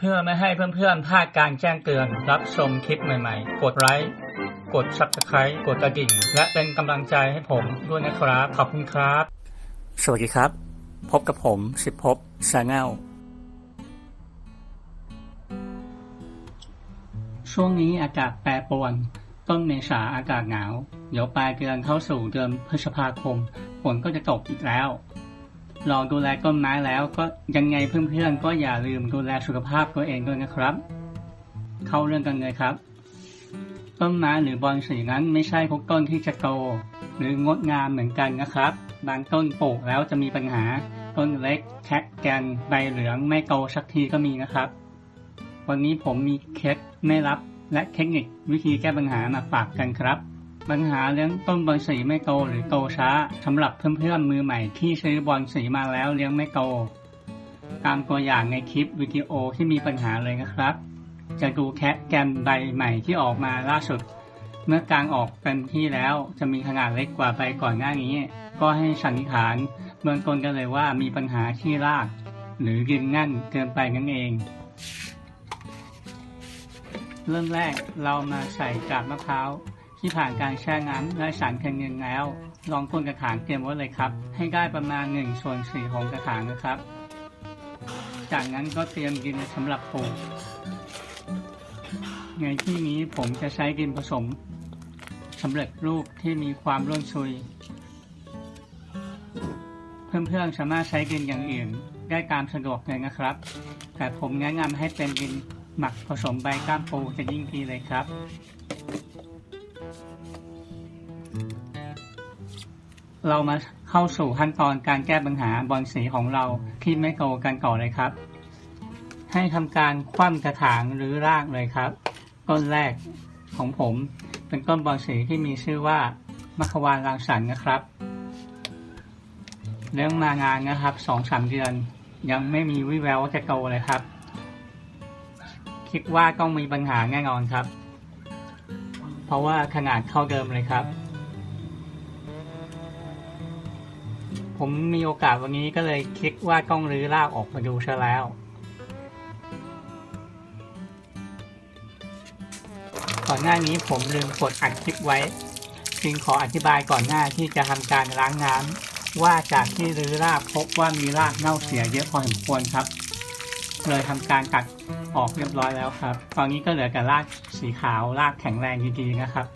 เพื่อไม่ให้เพื่อนๆพลาดการแจ้งเตือน รับชมคลิปใหม่ๆ กดไลค์กด subscribe กดกระดิ่ง และเป็นกำลังใจให้ผมด้วยนะครับ ขอบคุณครับ สวัสดีครับ พบกับผมสิบพบชาแนลช่วงนี้อากาศแปรปรวน ต้นเมษาอากาศหนาว เดี๋ยวปลายเดือนเข้าสู่เดือนพฤษภาคมฝนก็จะตกอีกแล้ว ลองดูแลต้นไม้แล้วก็ยังไงเพื่อนๆก็อย่าลืมดูแลสุขภาพตัวเองด้วยนะครับ เข้าเรื่องกันเลยครับ ต้นไม้หรือบอนสีนั้นไม่ใช่ทุกต้นที่จะโตหรืองดงามเหมือนกันนะครับ บางต้นปลูกแล้วจะมีปัญหา ต้นเล็กแคะแกนใบเหลืองไม่โตสักทีก็มีนะครับ วันนี้ผมมีเคล็ดไม่ลับและเทคนิควิธีแก้ปัญหามาฝากกันครับ ปัญหาเรื่องต้นบอลสีไม่โตหรือโตช้าสำหรับเพื่อนๆมือใหม่ที่ซื้อบอลสีมาแล้วเลี้ยงไม่โต ตามตัวอย่างในคลิปวิดีโอที่มีปัญหาเลยนะครับ จะดูแคะแกนใบใหม่ที่ออกมาล่าสุด เมื่อกลางออกเต็มที่แล้วจะมีขนาดเล็กกว่าใบก่อนหน้านี้ ก็ให้สันนิษฐานเบื้องต้นกันเลยว่ามีปัญหาที่ราก หรือดินแน่นเกินไปนั่นเองเริ่มแรกเรามาใส่กาบมะพร้าว ที่ผ่านการแช่น้ำและสารเคมีแล้ว ลองพ่นกระถางเตรียมไว้เลยครับ ให้ได้ประมาณ1ส่วน4ของกระถางนะครับ จากนั้นก็เตรียมดินสำหรับปลูกในที่นี้ผมจะใช้ดินผสมสำเร็จรูปที่มีความร่วนซุย เพื่อนๆสามารถใช้ดินอย่างอื่นได้ตามสะดวกเลยนะครับ แต่ผมแนะนำให้เป็นดินหมักผสมใบก้ามปูจะยิ่งดีเลยครับ เรามาเข้าสู่ขั้นตอนการแก้ปัญหาบอลสีของเราที่ไม่โตกันก่อนเลยครับ ให้ทำการคว่ำกระถางหรือรากเลยครับ ต้นแรกของผม เป็นต้นบอลสีที่มีชื่อว่ามัควานรังสรรค์นะครับ เลี้ยงมานานนะครับสองสามเดือน ยังไม่มีวิแววว่าจะโตเลยครับ คิดว่าต้องมีปัญหาแน่นอนครับ เพราะว่าขนาดเท่าเดิมเลยครับ ผมมีโอกาสวันนี้ก็เลยคิดว่าต้องรื้อรากออกมาดูซะแล้ว ก่อนหน้านี้ผมลืมกดอัดคลิปไว้ จึงขออธิบายก่อนหน้าที่จะทำการล้างน้ำว่าจากที่รื้อรากพบว่ามีรากเน่าเสียเยอะพอสมควรครับ เลยทำการตัดออกเรียบร้อยแล้วครับ ตอนนี้ก็เหลือแต่รากสีขาวรากแข็งแรงดีๆนะครับ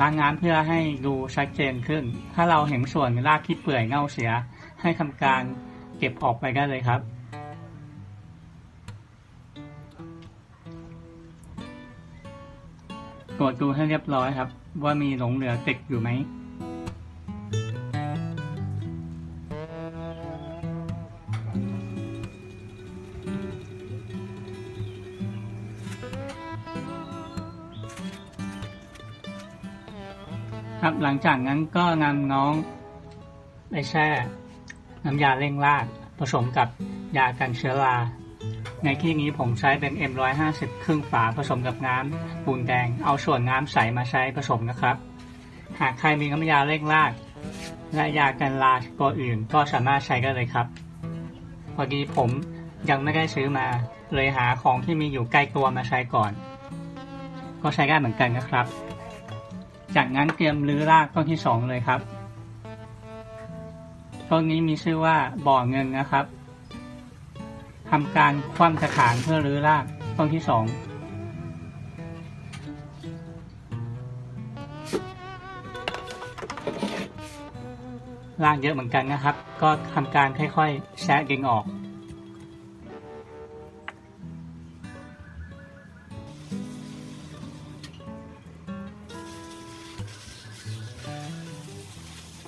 ล้างน้ำเพื่อให้ดูชัดเจนขึ้น ถ้าเราเห็นส่วนรากที่เปื่อยเน่าเสีย ให้ทำการเก็บออกไปได้เลยครับ ตรวจดูให้เรียบร้อยครับ ว่ามีหลงเหลือติดอยู่ไหม ครับหลังจากนั้นก็นำน้องไปแช่น้ำยาเร่งรากผสมกับยากันเชื้อราในที่นี้ผมใช้เป็น M150 ครึ่งฝาผสมกับน้ำปูนแดง เอาส่วนน้ำใสมาใช้ผสมนะครับ หากใครมีน้ำยาเร่งราก และยากันราตัวอื่นก็สามารถใช้ได้เลยครับ พอดีผมยังไม่ได้ซื้อมา เลยหาของที่มีอยู่ใกล้ตัวมาใช้ก่อน ก็ใช้ได้เหมือนกันนะครับ จากนั้นเตรียมรื้อรากต้นที่สองเลยครับต้นนี้มีชื่อว่าบ่อเงินนะครับทำการคว่ำกระถางเพื่อรื้อรากต้นที่สองรากเยอะเหมือนกันนะครับ ก็ทำการค่อยๆแซะดึงออก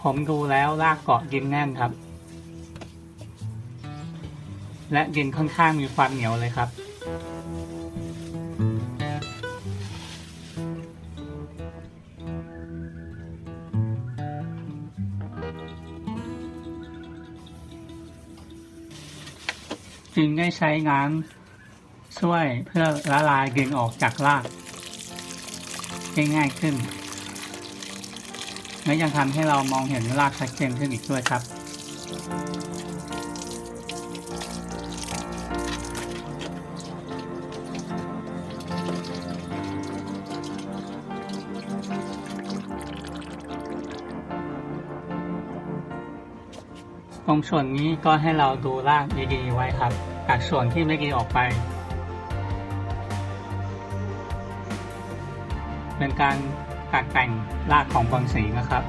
ผมดูแล้วรากเกาะดินแน่นครับ และดินค่อนข้างมีความเหนียวเลยครับ จึงได้ใช้น้ำช่วยเพื่อละลายดินออกจากรากได้ง่ายขึ้น และยังทำให้เรามองเห็นรากชัดเจนขึ้นอีกด้วยครับตรงส่วนนี้ก็ให้เราดูรากดีๆไว้ครับตัดส่วนที่ไม่ดีออกไป เป็นการ ตัดแต่งรากของบอลสีนะครับ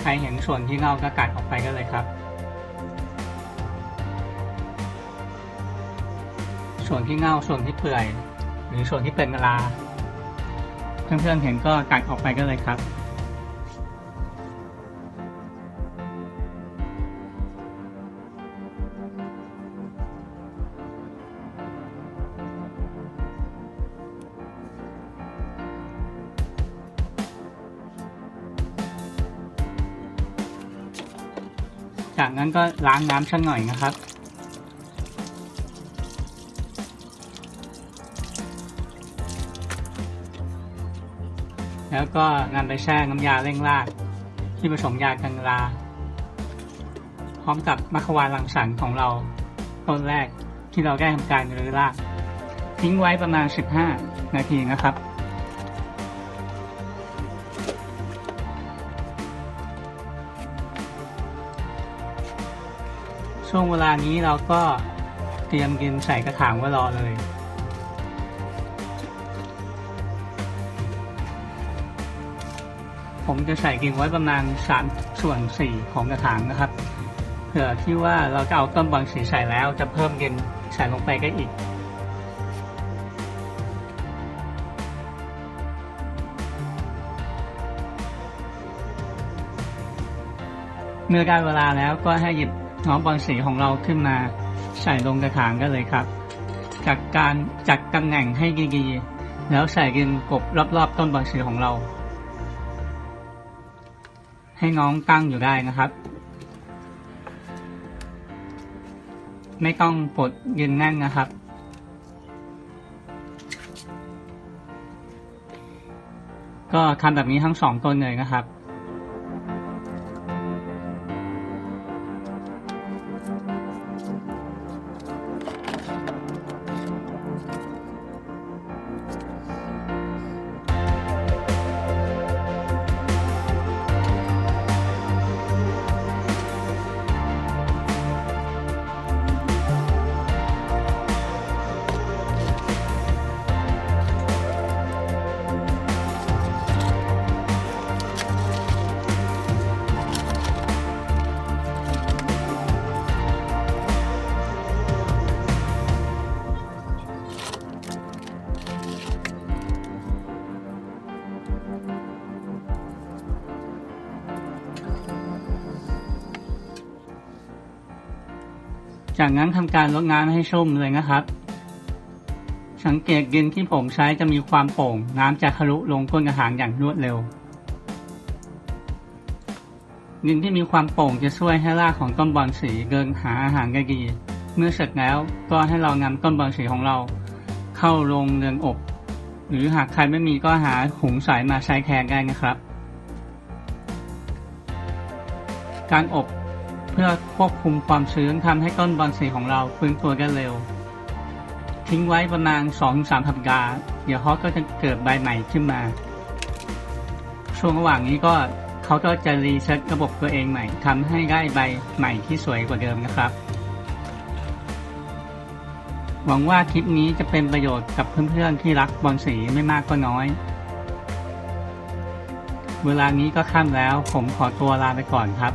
ใครเห็นส่วนที่เน่าก็ตัดออกไปก็เลยครับ ส่วนที่เน่าส่วนที่เปื่อย หรือส่วนที่เป็นลา เพื่อนๆเห็นก็ตัดออกไปก็เลยครับ จากนั้นก็ล้างน้ำสักหน่อยนะครับ แล้วก็นำไปแช่น้ำยาเร่งรากที่ผสมยากันราพร้อมกับมัควานรังสรรของเราต้นแรกที่เราได้ทำการรื้อรากทิ้งไว้ประมาณ 15 นาทีนะครับ ช่วงเวลานี้เราก็เตรียมกินใส่กระถางไว้รอเลย ผมจะใส่กิ่งไว้ประมาณ3ส่วน4ของกระถางนะครับ เผื่อที่ว่าเราจะเอาต้นบอลสีใส่แล้วจะเพิ่มกิ่งใส่ลงไปได้อีกเมื่อได้เวลาแล้วก็ให้หยิบ น้องบอลสีของเราขึ้นมาใส่ลงกระถางกันเลยครับ จากการจัดตำแหน่งให้ดีๆแล้วใส่ดินกบรอบๆต้นบอลสีของเรา ให้น้องตั้งอยู่ได้นะครับ ไม่ต้องกดยืนแน่นนะครับก็ทำแบบนี้ทั้งสองต้นเลยนะครับ จากนั้นทำการลดน้ำให้ชุ่มเลยนะครับ สังเกตดินที่ผมใช้จะมีความโป่ง น้ำจะทะลุลงก้นกระถางอย่างรวดเร็ว ดินที่มีความโป่งจะช่วยให้รากของต้นบอลสีเดินหาอาหารได้ดีเมื่อเสร็จแล้วก็ให้เรานำต้นบอลสีของเรา เข้าลงเรือนอบ หรือหากใครไม่มีก็หาหุงใสมาใช้แทนได้นะครับ การอบ พื่อควบคุมความชื้นทำให้ต้นบอลสีของเราฟื้นตัวได้เร็ว ทิ้งไว้ประมาณ 2-3 สัปดาห์ เดี๋ยวเขาก็จะเกิดใบใหม่ขึ้นมา ช่วงระหว่างนี้ก็เขาก็จะรีเซ็ตระบบตัวเองใหม่ทำให้ได้ใบใหม่ที่สวยกว่าเดิมนะครับ หวังว่าคลิปนี้จะเป็นประโยชน์กับเพื่อนๆที่รักบอลสีไม่มากก็น้อย เวลานี้ก็ค่ำแล้วผมขอตัวลาไปก่อนครับ